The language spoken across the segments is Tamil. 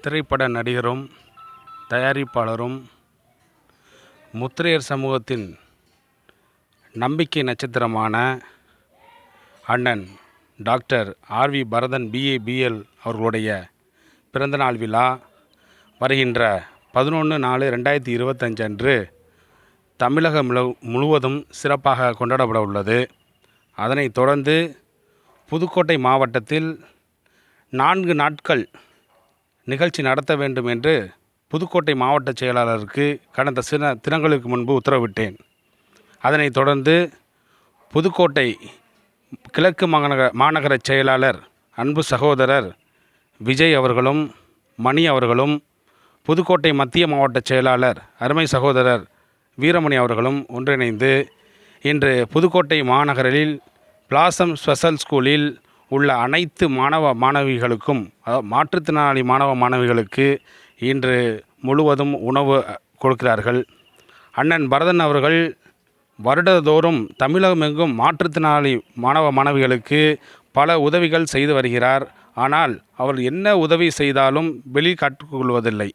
திரைப்பட நடிகரும் தயாரிப்பாளரும் முத்திரையர் சமூகத்தின் நம்பிக்கை நட்சத்திரமான அண்ணன் doctor R V Bharathan BA BL அவர்களுடைய பிறந்தநாள் விழா வருகின்ற பதினொன்று நாலு ரெண்டாயிரத்தி இருபத்தஞ்சு அன்று தமிழகம் முழு- முழுவதும் சிறப்பாக கொண்டாடப்பட உள்ளது. அதனைத் தொடர்ந்து புதுக்கோட்டை மாவட்டத்தில் நான்கு நாட்கள் நிகழ்ச்சி நடத்த வேண்டும் என்று புதுக்கோட்டை மாவட்ட செயலாளருக்கு கடந்த சில தினங்களுக்கு முன்பு உத்தரவிட்டேன். அதனைத் தொடர்ந்து புதுக்கோட்டை கிழக்கு மாநகர மாநகர செயலாளர் அன்பு சகோதரர் விஜய் அவர்களும் மணி அவர்களும் புதுக்கோட்டை மத்திய மாவட்ட செயலாளர் அருமை சகோதரர் வீரமணி அவர்களும் ஒன்றிணைந்து இன்று புதுக்கோட்டை மாநகரில் பிளாசம் ஸ்பெஷல் ஸ்கூலில் உள்ள அனைத்து மாணவ மாணவிகளுக்கும் அதாவது மாற்றுத்திறனாளி மாணவ மாணவிகளுக்கு இன்று முழுவதும் உணவு கொடுக்கிறார்கள். அண்ணன் பரதன் அவர்கள் வருடதோறும் தமிழகமெங்கும் மாற்றுத்திறனாளி மாணவ மாணவிகளுக்கு பல உதவிகள் செய்து வருகிறார். ஆனால் அவர் என்ன உதவி செய்தாலும் வெளி காட்டுக்கொள்வதில்லை.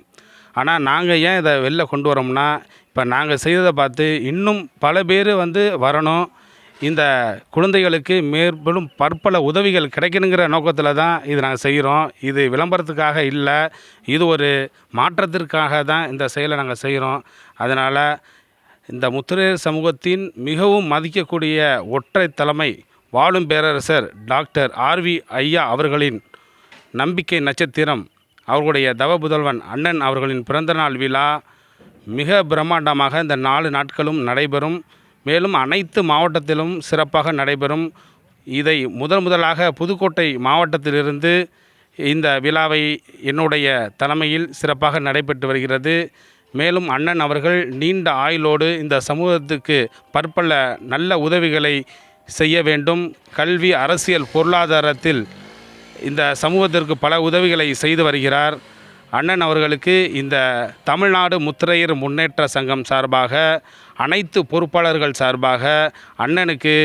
ஆனால் நாங்கள் ஏன் இதை வெளில கொண்டு வரோம்னா இப்போ நாங்கள் செய்ததை பார்த்து இன்னும் பல பேர் வந்து வரணும். இந்த குழந்தைகளுக்கு மேற்படும் பற்பல உதவிகள் கிடைக்கணுங்கிற நோக்கத்தில் தான் இது நாங்கள் செய்கிறோம் இது விளம்பரத்துக்காக இல்லை. இது ஒரு மாற்றத்திற்காக தான் இந்த செயலை நாங்கள் செய்கிறோம் அதனால் இந்த முத்திரையர் சமூகத்தின் மிகவும் மதிக்கக்கூடிய ஒற்றை தலைமை வாழும் பேரரசர் டாக்டர் ஆர்வி ஐயா அவர்களின் நம்பிக்கை நட்சத்திரம் அவர்களுடைய தவ புதல்வன் அண்ணன் அவர்களின் பிறந்தநாள் விழா மிக பிரம்மாண்டமாக இந்த நாலு நாட்களும் நடைபெறும். மேலும் அனைத்து மாவட்டத்திலும் சிறப்பாக நடைபெறும் இதை முதன் முதலாக புதுக்கோட்டை மாவட்டத்திலிருந்து இந்த விழாவை என்னுடைய தலைமையில் சிறப்பாக நடைபெற்று வருகிறது. மேலும் அண்ணன் அவர்கள் நீண்ட ஆயுளோடு இந்த சமூகத்துக்கு பற்பல நல்ல உதவிகளை செய்ய வேண்டும். கல்வி அரசியல் பொருளாதாரத்தில் இந்த சமூகத்திற்கு பல உதவிகளை செய்து வருகிறார். அண்ணன் அவர்களுக்கு இந்த தமிழ்நாடு முத்திரையர் முன்னேற்ற சங்கம் சார்பாக அனைத்து பொறுப்பாளர்கள் சார்பாக அண்ணனுக்கு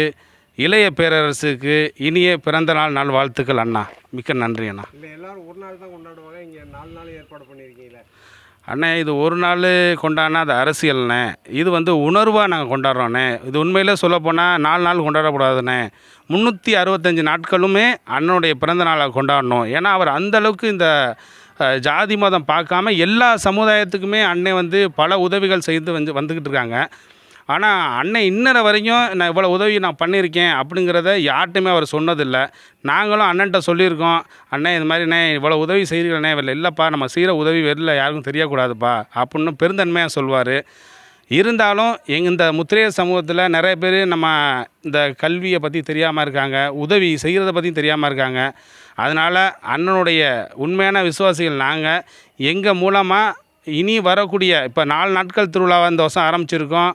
இளைய பேரரசுக்கு இனிய பிறந்தநாள் நாள் வாழ்த்துக்கள் அண்ணா. மிக்க நன்றி அண்ணா. இல்லை எல்லாரும் ஒரு நாள் தான் கொண்டாடுவாங்க இங்கே நாலு நாள் ஏற்பாடு பண்ணியிருக்கீங்களே அண்ணே இது ஒரு நாள் கொண்டாடினா அது அரசியல்ண்ணே. இது வந்து உணர்வாக நாங்கள் கொண்டாடுறோண்ணே இது உண்மையிலே சொல்லப்போனால் நாலு நாள் கொண்டாடக்கூடாதுண்ணே முந்நூற்றி அறுபத்தஞ்சு நாட்களுமே அண்ணனுடைய பிறந்த நாளை கொண்டாடணும். ஏன்னா அவர் அந்த அளவுக்கு இந்த ஜாதி மதம் பார்க்காம எல்லா சமுதாயத்துக்குமே அன்னை வந்து பல உதவிகள் செய்து வந்து வந்துக்கிட்டு இருக்காங்க. ஆனால் அன்னை இன்னரை வரைக்கும் நான் இவ்வளோ உதவி நான் பண்ணியிருக்கேன் அப்படிங்கிறத யார்கிட்டையுமே அவர் சொன்னதில்லை. நாங்களும் அண்ணன்ட்ட சொல்லியிருக்கோம் அண்ணன் இது மாதிரி அண்ணே இவ்வளோ உதவி செய்கிறேனே இல்லை இல்லைப்பா நம்ம செய்கிற உதவி வெளில யாருக்கும் தெரியக்கூடாதுப்பா அப்படின்னு பெருந்தன்மையாக சொல்வார். இருந்தாலும் எங் இந்த முத்திரையர் சமூகத்தில் நிறைய பேர் நம்ம இந்த கல்வியை பற்றி தெரியாமல் இருக்காங்க உதவி செய்கிறத பற்றி தெரியாமல் இருக்காங்க. அதனால் அண்ணனுடைய உண்மையான விசுவாசிகள் நாங்கள் எங்கள் மூலமாக இனி வரக்கூடிய இப்போ நாலு நாட்கள் திருவிழாவை இந்த வருஷம் ஆரம்பிச்சிருக்கோம்.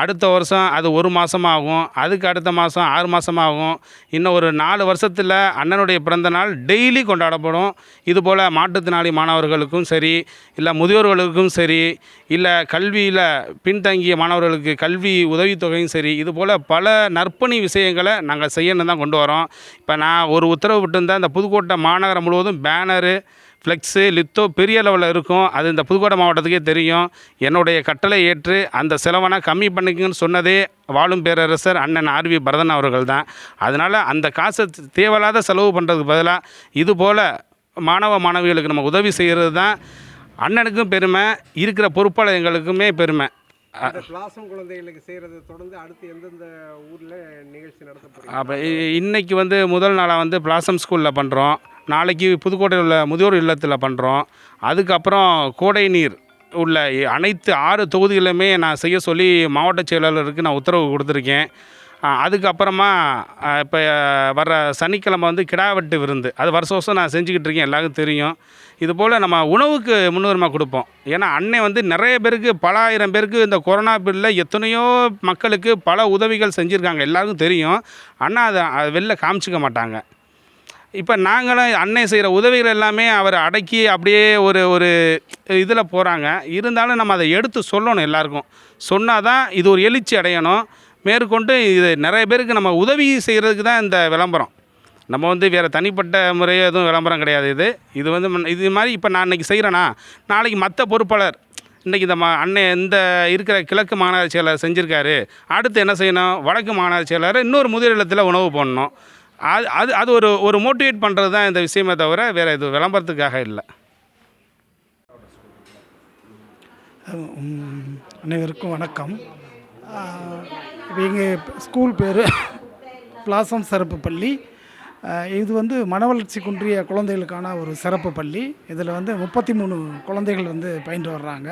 அடுத்த வருஷம் அது ஒரு மாதமாகும் அதுக்கு அடுத்த மாதம் ஆறு மாதமாகும் இன்னும் ஒரு நாலு வருஷத்தில் அண்ணனுடைய பிறந்த நாள் டெய்லி கொண்டாடப்படும். இதுபோல் மாற்றுத்திறனாளி மாணவர்களுக்கும் சரி இல்லை முதியோர்களுக்கும் சரி இல்லை கல்வியில் பின்தங்கிய மாணவர்களுக்கு கல்வி உதவித்தொகையும் சரி இதுபோல் பல நற்பணி விஷயங்களை நாங்கள் செய்யணும் தான் கொண்டு வரோம். இப்போ நான் ஒரு உத்தரவு விட்டுருந்தேன் இந்த புதுக்கோட்டை மாநகரம் முழுவதும் பேனரு ஃப்ளெக்ஸு லித்தோ பெரிய லெவலில் இருக்கும். அது இந்த புதுக்கோட்டை மாவட்டத்துக்கே தெரியும். என்னுடைய கட்டளை ஏற்று அந்த செலவனை கம்மி பண்ணிக்கங்கன்னு சொன்னதே வாழும் பேரரசர் அண்ணன் ஆர்வி பரதன் அவர்கள் தான். அதனால் அந்த காசை தேவையில்லாத செலவு பண்ணுறதுக்கு பதிலாக இது போல் மாணவ மாணவிகளுக்கு நம்ம உதவி செய்கிறது தான் அண்ணனுக்கும் பெருமை. இருக்கிற பொறுப்பாளர் எங்களுக்குமே பெருமை பிளாசம் குழந்தைகளுக்கு செய்கிறத தொடர்ந்து அடுத்து எந்தெந்த ஊரில் நிகழ்ச்சி நடத்த அப்போ இன்னைக்கு வந்து முதல் நாளாக வந்து பிளாசம் ஸ்கூலில் பண்ணுறோம் நாளைக்கு புதுக்கோட்டையில் உள்ள முதியோர் இல்லத்தில் பண்ணுறோம். அதுக்கப்புறம் கோடை நீர் உள்ள அனைத்து ஆறு தொகுதிகளுமே நான் செய்ய சொல்லி மாவட்ட செயலாளருக்கு நான் உத்தரவு கொடுத்துருக்கேன். அதுக்கப்புறமா இப்போ வர்ற சனிக்கிழமை வந்து கிடா வெட்டு விருந்து. அது வருஷம் வருஷம் நான் செஞ்சுக்கிட்டு இருக்கேன் எல்லாருக்கும் தெரியும். இது போல் நம்ம உணவுக்கு முன்னுரிமை கொடுப்போம். ஏன்னா அன்னை வந்து நிறைய பேருக்கு பல ஆயிரம் பேருக்கு இந்த கொரோனா பில்லில் எத்தனையோ மக்களுக்கு பல உதவிகள் செஞ்சுருக்காங்க எல்லாருக்கும் தெரியும். ஆனால் அதை அதை வெளில காமிச்சிக்க மாட்டாங்க. இப்போ நாங்களும் அன்னை செய்கிற உதவிகள் எல்லாமே அவர் அடக்கி அப்படியே ஒரு ஒரு இதில் போகிறாங்க இருந்தாலும் நம்ம அதை எடுத்து சொல்லணும் எல்லாருக்கும். சொன்னால் தான் இது ஒரு எழுச்சி அடையணும். மேற்கொண்டு இது நிறைய பேருக்கு நம்ம உதவி செய்கிறதுக்கு தான் இந்த விளம்பரம். நம்ம வந்து வேறு தனிப்பட்ட முறையே எதுவும் விளம்பரம் கிடையாது இது. இது வந்து இது மாதிரி இப்போ நான் இன்றைக்கி செய்கிறேன்னா நாளைக்கு மற்ற பொறுப்பாளர் இன்றைக்கி இந்த மா அண்ணன் இந்த இருக்கிற கிழக்கு மாநகர செயலர் செஞ்சுருக்காரு. அடுத்து என்ன செய்யணும்? வடக்கு மாநகர செயலர் இன்னொரு முதியோர் உணவு போடணும். அது அது அது ஒரு ஒரு மோட்டிவேட் பண்ணுறது தான் இந்த விஷயமே தவிர வேறு இது விளம்பரத்துக்காக இல்லை. அனைவருக்கும் வணக்கம். எங்கள் ஸ்கூல் பேர் பிளாசம் சிறப்பு பள்ளி. இது வந்து மன வளர்ச்சி குன்றிய குழந்தைகளுக்கான ஒரு சிறப்பு பள்ளி. இதில் வந்து முப்பத்தி மூணு குழந்தைகள் வந்து பயின்று வர்றாங்க.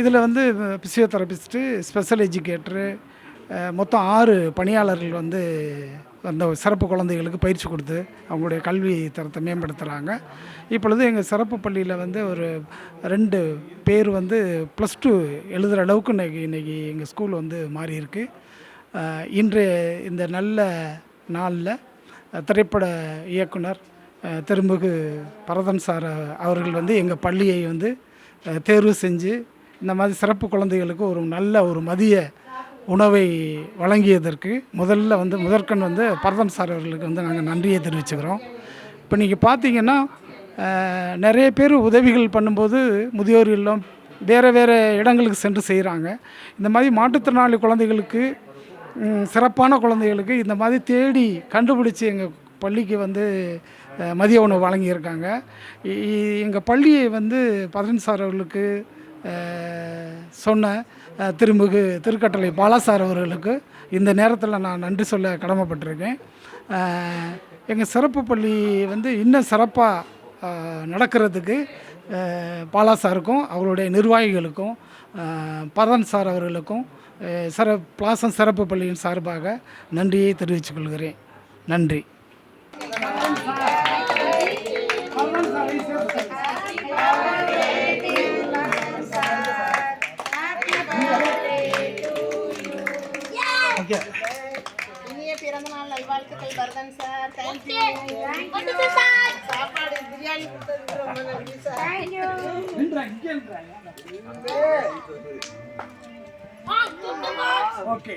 இதில் வந்து ஃபிசியோதெரபிஸ்ட்டு ஸ்பெஷல் எஜுகேட்டரு மொத்தம் ஆறு பணியாளர்கள் வந்து அந்த சிறப்பு குழந்தைகளுக்கு பயிற்சி கொடுத்து அவங்களுடைய கல்வி தரத்தை மேம்படுத்துகிறாங்க இப்பொழுது எங்கள் சிறப்பு பள்ளியில் வந்து ஒரு ரெண்டு பேர் வந்து ப்ளஸ் டூ எழுதுகிற அளவுக்கு இன்றைக்கி இன்றைக்கி எங்கள் ஸ்கூல் வந்து மாறியிருக்கு இன்றைய இந்த நல்ல நாளில் திரைப்பட இயக்குனர் அஹ் பரதன் சார் அவர்கள் வந்து எங்கள் பள்ளியை வந்து தேர்வு செஞ்சு இந்த மாதிரி சிறப்பு குழந்தைகளுக்கு ஒரு நல்ல ஒரு மதிய உணவை வழங்கியதற்கு முதல்ல வந்து முதற்கண் வந்து பரதன் சார் அவர்களுக்கு வந்து நாங்கள் நன்றியை தெரிவிச்சுக்கிறோம். இப்போ நீங்கள் பார்த்தீங்கன்னா நிறைய பேர் உதவிகள் பண்ணும்போது முதியோர் இல்லம் வேறு வேறு இடங்களுக்கு சென்று செய்கிறாங்க இந்த மாதிரி மாற்றுத்திறனாளி குழந்தைகளுக்கு சிறப்பான குழந்தைகளுக்கு இந்த மாதிரி தேடி கண்டுபிடிச்சி எங்கள் பள்ளிக்கு வந்து மதிய உணவு வழங்கியிருக்காங்க. எங்கள் பள்ளியை வந்து பதன் சார் அவர்களுக்கு சொன்ன திருமிகு திருக்கட்டளை பாலா சார் அவர்களுக்கு இந்த நேரத்தில் நான் நன்றி சொல்ல கடமைப்பட்டிருக்கேன். எங்கள் சிறப்பு பள்ளி வந்து இன்னும் சிறப்பாக நடக்கிறதுக்கு பாலா சாருக்கும் அவருடைய நிர்வாகிகளுக்கும் பரதன் சார் அவர்களுக்கும் சிற பிளாசன் சிறப்பு பள்ளியின் சார்பாக நன்றியை தெரிவித்துக் கொள்கிறேன். நன்றி. பிறந்தநாள் நல்வாழ்த்துக்கள் பரதன் சார் தேங்க்யூ சாப்பாடு பிரியாணி கொடுத்ததுக்கு ரொம்ப நன்றி சார் ஓகே